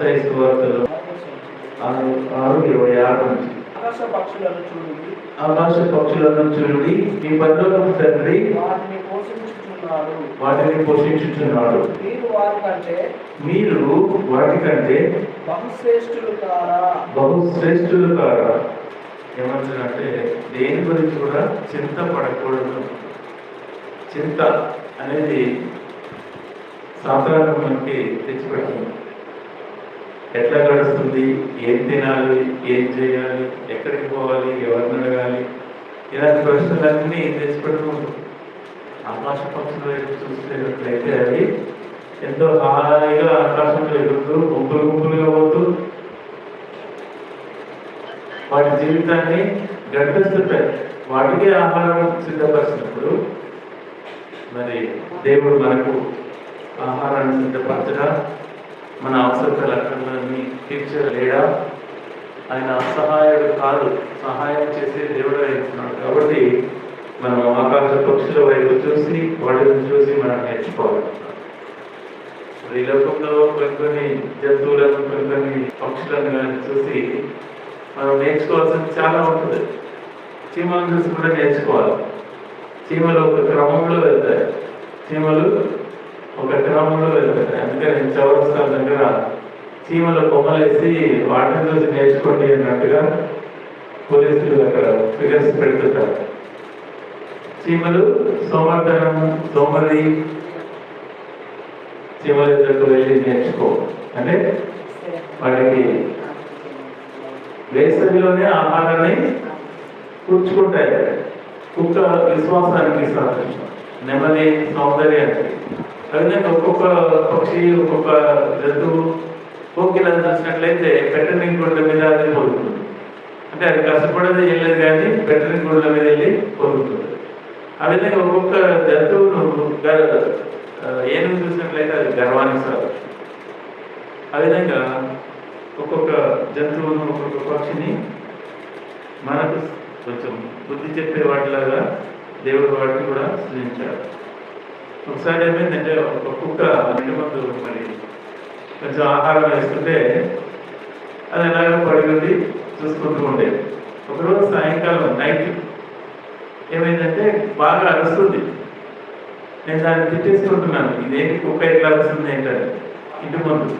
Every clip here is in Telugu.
మత్తయి ఆరు ఇరవై ఆరు నుంచి ఆకాశ పక్షులను చూడండి ఆకాశ పక్షులను చూడండి మీ పరలోకపు తండ్రి వాటిని పోషించుచున్నారు వాటిని పోషించుచున్నాడు మీరు వారి కంటే మీరు వాటికంటే బహుశ్రేష్ఠులు కారా బహుశ్రేష్ఠులు కారా ఏమంటారంటే దేని గురించి కూడా చింత పడకూడదు చింత అనేది సాధారణ మనకి తెచ్చిపెట్టింది ఎట్లా గడుస్తుంది? ఏం తినాలి? ఏం చేయాలి? ఎక్కడికి పోవాలి? ఎవరిని అడగాలి? ఇలాంటి ప్రశ్నలన్నీ తెచ్చిపెట్టుకుంటాం ఆకాశ పక్షులు వైపు చూసేటట్లయితే అవి ఎంతో హాయిగా ఆకాశంలో ఎగురుతూ గుంపులు గుంపులుగా పోతూ వాటి జీవితాన్ని గడిపిస్తుంటాయి. వాటికి ఆహారం సిద్ధపరిచినప్పుడు మరి దేవుడు మనకు ఆహారాన్ని సిద్ధపరచడా? మన అవసర లక్షణాన్ని తీర్చలేడా ఆయన అసహాయుడు కాదు సహాయం చేసే దేవుడు అయిస్తున్నాడు కాబట్టి మనం ఆకాశ పక్షుల వైపు చూసి వాటిని చూసి మనం నేర్చుకోవాలి. ఈ లోకంలో కొన్ని కొన్ని జంతువులను కొన్ని కొన్ని పక్షులను కానీ చూసి మనం నేర్చుకోవాల్సింది చాలా ఉంటుంది. చీమలను చూసి కూడా నేర్చుకోవాలి. చీమలు ఒక క్రమంలో వెళ్తాయి. చీమలు ఒక క్రమంలో అందుకని చౌరస్తాల దగ్గర చీమల కొమ్మలేసి వాటిని చూసి నేర్చుకోండి అన్నట్టుగా పోలీసులు అక్కడ ఫిగర్స్ పెడుతుంటారు. చీమలు సోమర్ధనం సోమరి చీమల దగ్గరకు వెళ్ళి నేర్చుకో. అంటే వాటికి వేసవిలోనే ఆహారాన్ని కూర్చుకుంటాయి కుక్క విశ్వాసానికి సాదృశ్యం. నెమ్మది సౌందర్యానికి. అదే ఒక్కొక్క పక్షి ఒక్కొక్క జంతువు కోకిలను చూసినట్లయితే పెట్టని గుడ్ల మీద అది పొరుగుతుంది. అంటే అది కష్టపడేది వెళ్ళలేదు కానీ పెట్టని గుడ్ల మీద వెళ్ళి పొరుగుతుంది. ఆ విధంగా ఒక్కొక్క జంతువును గ- ఏనుగు చూసినట్లయితే అది గర్వానికి సాదృశ్యం ఆ విధంగా ఒక్కొక్క జంతువును ఒక్కొక్క పక్షిని మనకు కొంచెం బుద్ధి చెప్పే వాటిలాగా దేవుడు వాటిని కూడా సృజించాడు. ఒకసారి ఏమైందంటే ఒక కుక్క రెండు ముందు మరి కొంచెం ఆహారం వేస్తుంటే అది ఎలాగో పడుకుంది చూసుకుంటూ ఉండేది ఒకరోజు సాయంకాలం నైట్ ఏమైందంటే బాగా అరుస్తుంది. నేను దాన్ని తిట్టేసుకుంటున్నాను ఇదేంటి కుక్క ఎట్లా అరుస్తుంది ఏంటని. ఇంటి ముందు.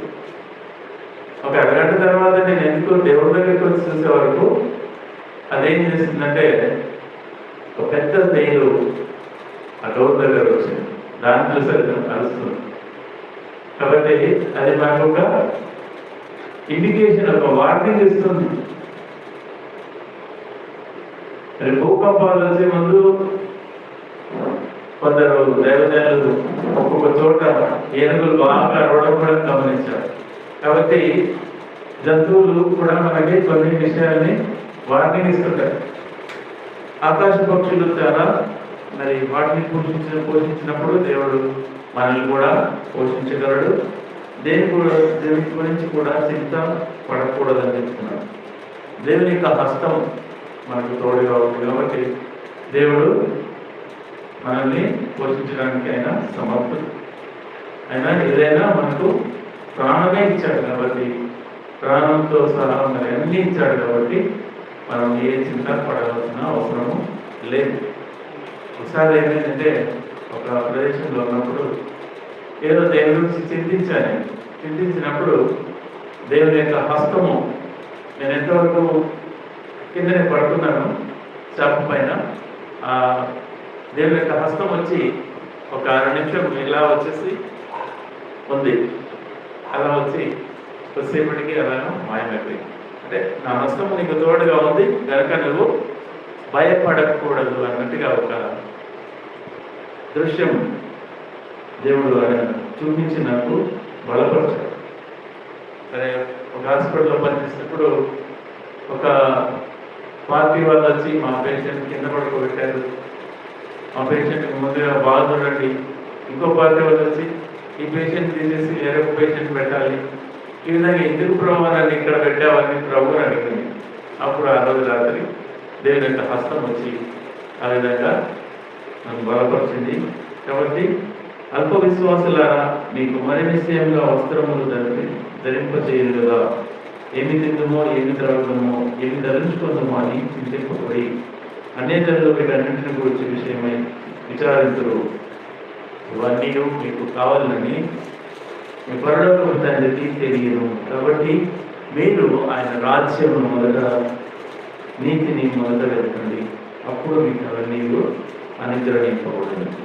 ఒక అరగంట తర్వాత నేను ఎందుకు దేవుడి దగ్గరికి వచ్చి చూసే వరకు అదేం చేస్తుందంటే ఒక పెద్ద తేలు ఆ డోర్ దగ్గర వచ్చింది. దాన్ని సరిగ్గా కలుస్తుంది కాబట్టి అది మాకు ఒక ఇండికేషన్ ఒక వార్నింగ్ ఇస్తుంది. మరి భూకంపాలు వచ్చే ముందు కొందరు దేవతలు ఒక్కొక్క చోట ఏనుగులు బాగా అరవడం కూడా గమనించారు. కాబట్టి జంతువులు కూడా మనకి కొన్ని విషయాల్ని వార్నింగ్ ఇస్తుంటాయి. ఆకాశ పక్షులు చాలా మరి వాటిని పోషించిన పోషించినప్పుడు దేవుడు మనల్ని కూడా పోషించగలడు. దేని కూడా దేవుని గురించి కూడా చింత పడకూడదని చెప్తున్నాడు. దేవుని యొక్క హస్తం మనకు తోడుగా ఉంది కాబట్టి దేవుడు మనల్ని పోషించడానికి ఆయన సమర్థుడు. అయినా ఏదైనా మనకు ప్రాణమే ఇచ్చాడు కాబట్టి ప్రాణంతో సహా మరి అన్ని ఇచ్చాడు కాబట్టి మనం ఏ చింత పడవలసిన అవసరము లేదు. ఒకసారి ఏమైందంటే ఒక ప్రదేశంలో ఉన్నప్పుడు ఏదో దేని గురించి చింతించాను. చింతించినప్పుడు దేవుని యొక్క హస్తము నేను ఎంతవరకు కిందనే పడుకున్నాను చాప పైన దేవుని యొక్క హస్తం వచ్చి ఒక అర నిమిషం ఇలా వచ్చేసి ఉంది. అలా వచ్చి కొద్దిసేపటికి అలా మాయమైపోయింది. అంటే నా హస్తము నీకు తోడుగా ఉంది కనుక నువ్వు భయపడకూడదు అన్నట్టుగా ఒక దృశ్యం దేవుడు ఆయన చూపించి నాకు బలపరిచాడు సరే ఒక హాస్పిటల్లో పనిచేసినప్పుడు ఒక పార్టీ వాళ్ళు వచ్చి మా పేషెంట్ కింద పడుకోబెట్టారు. మా పేషెంట్ ముందుగా బాగా చూడండి. ఇంకో పార్టీ వాళ్ళు వచ్చి ఈ పేషెంట్ తీసేసి వేరే పేషెంట్ పెట్టాలి. ఈ విధంగా ఎందుకు ప్రభావాన్ని ఇక్కడ పెట్టావని ప్రభు అడిగింది. అప్పుడు ఆ రోజు రాత్రి దేవుని యొక్క హస్తం వచ్చి ఆ విధంగా నన్ను బలపరిచింది. కాబట్టి అల్ప విశ్వాసులారా మీకు మరి నిశ్చయంగా వస్త్రములు ధరి ధరింపచేయదు కదా ఏమి తిందుమో ఏమి త్రాగుదమో ఏమి ధరించుకుందామో అని చింతింపబడి అన్యజనులు వీటన్నింటిని గురించి విషయమై విచారించరు ఇవన్నీ మీకు కావాలని మీ పరలోకపు తండ్రికి తెలియను. కాబట్టి మీరు ఆయన రాజ్యమును మొదట నీతిని మొదట వెళ్తుంది అప్పుడు మీకు అవన్నీ అనుగ్రహింపబడింది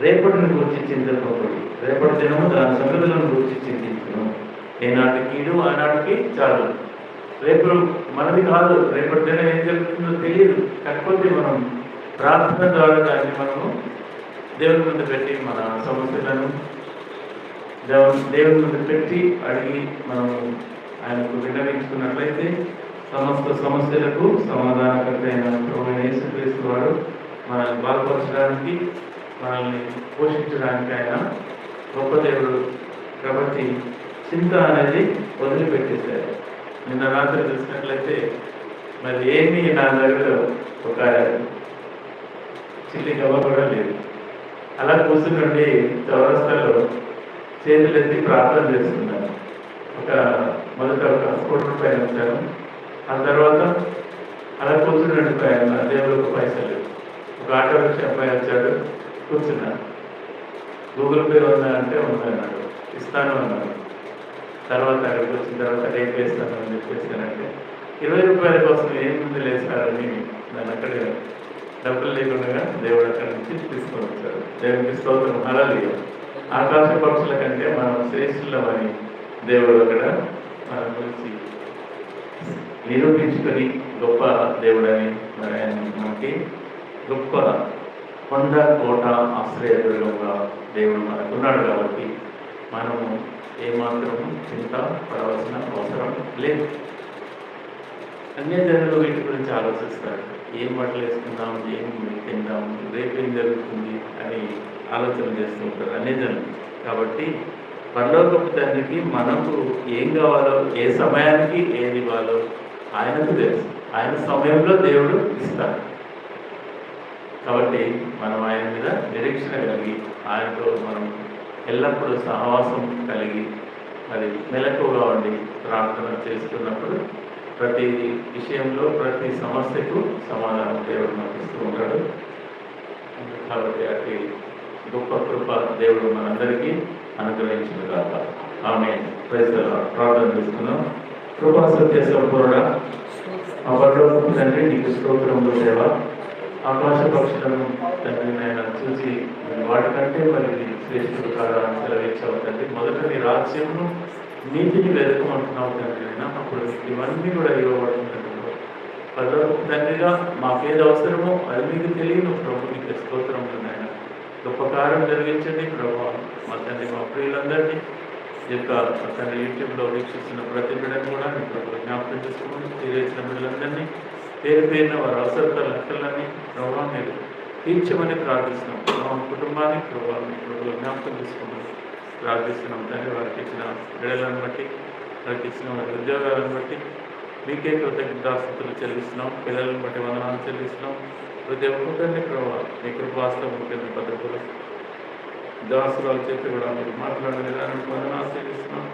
రేపటిని గురించి చింతింపబడి రేపటి దినము దాని సంగతులను గురించి చింతించను. ఏనాటి కీడు ఆనాటికి చాలు. రేపు మనది కాదు రేపటి దినం ఏం జరుగుతుందో తెలియదు. కాకపోతే మనం ప్రార్థన ద్వారా దాన్ని మనము దేవుని ముందు పెట్టి మన సమస్యలను దేవ- దేవుని ముందు పెట్టి అడిగి మనం ఆయనకు విన్నవించుకున్నట్లయితే సమస్త సమస్యలకు సమాధానకర్త అయిన ప్రభు వాడు మనల్ని బాధపరచడానికి మనల్ని పోషించడానికి ఆయన గొప్ప దేవుడు కాబట్టి చింత అనేది వదిలిపెట్టేశారు. నిన్న రాత్రి చూసినట్లయితే మరి ఏమీ నా దగ్గర ఒక చిల్లి గవ్వ కూడా లేదు. అలా కూర్చుండి చౌరస్తాలో చేతులు ఎత్తి ప్రార్థన చేస్తున్నాను ఒక మొదట ఒక స్కూటర్ పైన వచ్చాను ఆ తర్వాత అలా కూర్చున్నట్టు పైన ఒక పైసలు ఒక ఆటో వచ్చి అబ్బాయి వచ్చాడు కూర్చున్నాను గూగుల్ పే ఉందా అంటే ఉందన్నాడు ఇస్తాను అన్నాడు. తర్వాత అక్కడికి వచ్చిన తర్వాత రేపు వేస్తాను అని చెప్పేసానంటే ఇరవై రూపాయల కోసం ఏం ముందు లేసారని దాన్ని అక్కడే డబ్బులు లేకుండా దేవుడు అక్కడి నుంచి తీసుకొని వచ్చాడు. దేవునికి స్తోత్రం. హరాలి ఆకాశ పక్షుల కంటే మనం శ్రేష్ఠులమని దేవుడు అక్కడ మన గురించి నిరూపించుకొని గొప్ప దేవుడని మరి మనకి గొప్ప కొండ కోట ఆశ్రయంగా దేవుడు మనకున్నాడు కాబట్టి మనము ఏమాత్రం చింత పడవలసిన అవసరం లేదు. అన్యజనులు వీటి గురించి ఆలోచిస్తారు. ఏం బట్టలు వేసుకుందాం ఏం తిందాం రేపు ఏం జరుగుతుంది అని ఆలోచన చేస్తూ ఉంటారు అన్యజనులు. కాబట్టి పరలోకపు తండ్రికి మనకు ఏం కావాలో ఏ సమయానికి ఏది ఇవ్వాలో ఆయనకు తెలుసు. ఆయన సమయంలో దేవుడు ఇస్తాడు. కాబట్టి మనం ఆయన మీద నిరీక్షణ కలిగి ఆయనతో మనం ఎల్లప్పుడూ సహవాసం కలిగి మరి మెలకువగా ఉండి ప్రార్థన చేస్తున్నప్పుడు ప్రతి విషయంలో ప్రతి సమస్యకు సమాధానం దేవుడు మనకు ఇస్తూ ఉంటాడు. కాబట్టి అటు గొప్ప కృప దేవుడు మనందరికీ అనుగ్రహించిన కాక ఆమె ప్రజల ప్రార్థన చేస్తున్నాం కృపా సత్య సంపూర్ణ ఆ తండ్రి నీకు స్తోత్రంలో సేవ ఆకాశ పక్షులను తండ్రి నేను చూసి వాటికంటే మరి శ్రేష్ఠుడు కాదా అని సెలవిచ్చావు తండ్రి. మొదట నీ రాజ్యంను నీతిని వెతకమంటున్నావు తండ్రి అయినా అప్పుడు నీకు ఇవన్నీ కూడా ఇవ్వబడుతుంది పరలోకపు తండ్రిగా మాకేది అవసరమో అది మీకు తెలియను ప్రభు నీకు స్తోత్రం నాయన. గొప్ప కారం జరిగించండి ప్రభు. మా తండ్రి మా ప్రియులందరినీ యొక్క తండ్రి యూట్యూబ్లో వీక్షిస్తున్న ప్రతి బిడ్డను కూడా మీ ప్రభు జ్ఞాపకం చేసుకోండి తెలియచిన బిడ్డలందరినీ పేరు వారు వారి అవసరత లెక్కలన్నీ ప్రభావం మీరు తీర్చమని ప్రార్థిస్తున్నాం. మా కుటుంబాన్ని ప్రభావం మీ ప్రభు జ్ఞాపకం చేసుకోమని ప్రార్థిస్తున్నాం తండ్రి వారికి ఇచ్చిన బిడ్డలను బట్టి వారికి ఇచ్చిన వారి ఉద్యోగాలను బట్టి మీకే కృతజ్ఞతాస్తుతులు చెల్లిస్తున్నాం. పిల్లలను బట్టి వందనాలు చెల్లిస్తున్నాం. ప్రతి ఒక్కరిని ప్రభావం మీ కృపాస్తం ముఖ్యంగా పద్ధతులు దాసురాల చేతి కూడా మీరు మాట్లాడిన విధానం వందనాలు చెల్లిస్తున్నాం.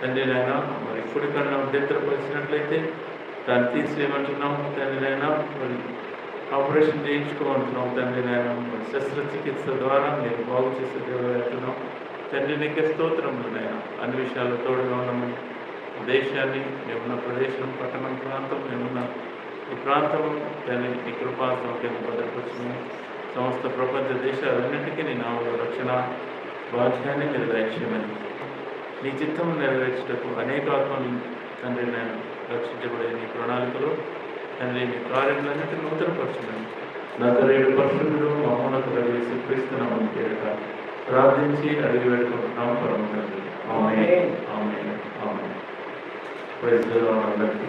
తండ్రి నాయన మరి ఇప్పుడు కన్నా ఉద్యోగపరిచినట్లయితే దాన్ని తీసివేయమంటున్నాం తండ్రినైనా మరి ఆపరేషన్ చేయించుకోమంటున్నాం తండ్రినైనా మరి శస్త్రచికిత్స ద్వారా మీరు బాగు చేసే దేవుడు తండ్రి నీకే స్తోత్రములనైనా అన్ని విషయాలు తోడుగా ఉన్నామని దేశాన్ని మేమున్న ప్రదేశం పట్టణం ప్రాంతం మేమున్న ఈ ప్రాంతం దాన్ని నీ కృపా సౌఖ్యం భద్రపరుచుకుని సమస్త ప్రపంచ దేశాలన్నింటికీ నీ నామల రక్షణ బాధ్యాన్ని నిర్వహించమని నీ చిత్తం నెరవేర్చుటకు అనేక ఆత్మలు తండ్రి నేను రక్షించబడే నీ ప్రణాళికలో తండ్రి నీ కార్యములన్నింటినీ నూతనపరచుమని నా తరేడు పరిశుద్ధుడు మహోన్నత వేసి క్రీస్తున్నామని పేరిట ప్రార్థించి అడిగి పెట్టుకుంటున్నాం పరమ తండ్రి. ఆమె ఆమె ఆమె ప్రైజ్ అందరికీ.